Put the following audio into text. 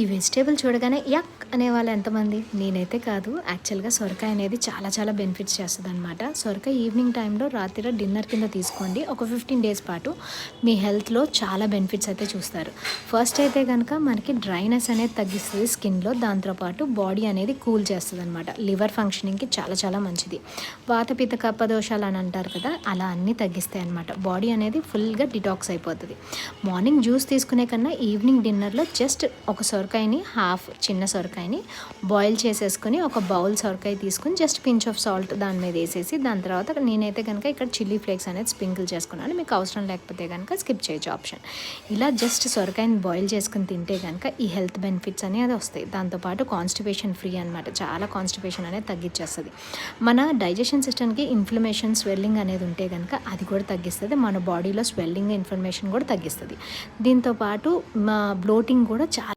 ఈ వెజిటేబుల్ చూడగానే యక్ అనే వాళ్ళు ఎంతమంది? నేనైతే కాదు. యాక్చువల్గా సొరకాయ అనేది చాలా చాలా బెనిఫిట్స్ చేస్తుంది అనమాట సొరకాయ ఈవినింగ్ టైంలో రాత్రి డిన్నర్ కింద తీసుకోండి. ఒక ఫిఫ్టీన్ డేస్ పాటు మీ హెల్త్లో చాలా బెనిఫిట్స్ అయితే చూస్తారు. ఫస్ట్ అయితే కనుక మనకి డ్రైనెస్ అనేది తగ్గిస్తుంది స్కిన్లో దాంతోపాటు బాడీ అనేది కూల్ చేస్తుంది అనమాట లివర్ ఫంక్షనింగ్కి చాలా చాలా మంచిది. వాతపిత కప్పదోషాలు అని అంటారు కదా అలా అన్నీ తగ్గిస్తాయి అనమాట బాడీ అనేది ఫుల్గా డిటాక్స్ అయిపోతుంది. మార్నింగ్ జ్యూస్ తీసుకునే కన్నా ఈవినింగ్ డిన్నర్లో జస్ట్ ఒక సొరకాయని హాఫ్ చిన్న సొరకాయని బాయిల్ చేసేసుకుని ఒక బౌల్ సొరకాయ తీసుకుని జస్ట్ పించ్ ఆఫ్ సాల్ట్ దాని మీద వేసేసి దాని తర్వాత నేనైతే కనుక ఇక్కడ చిల్లీ ఫ్లేక్స్ అనేది స్ప్రింకిల్ చేసుకున్నాను. మీకు అవసరం లేకపోతే కనుక స్కిప్ చేయొచ్చు ఆప్షన్. ఇలా జస్ట్ సొరకాయని బాయిల్ చేసుకుని తింటే కనుక ఈ హెల్త్ బెనిఫిట్స్ అనేది వస్తాయి. దాంతోపాటు కాన్స్టిపేషన్ ఫ్రీ అనమాట చాలా కాన్స్టిపేషన్ అనేది తగ్గించేస్తుంది మన డైజెషన్ సిస్టమ్కి ఇన్ఫ్లమేషన్ స్వెల్లింగ్ అనేది ఉంటే కనుక అది కూడా తగ్గిస్తుంది. మన బాడీలో స్వెల్లింగ్ ఇన్ఫర్మేషన్ కూడా తగ్గిస్తుంది. దీంతోపాటు మా బ్లోటింగ్ కూడా చాలా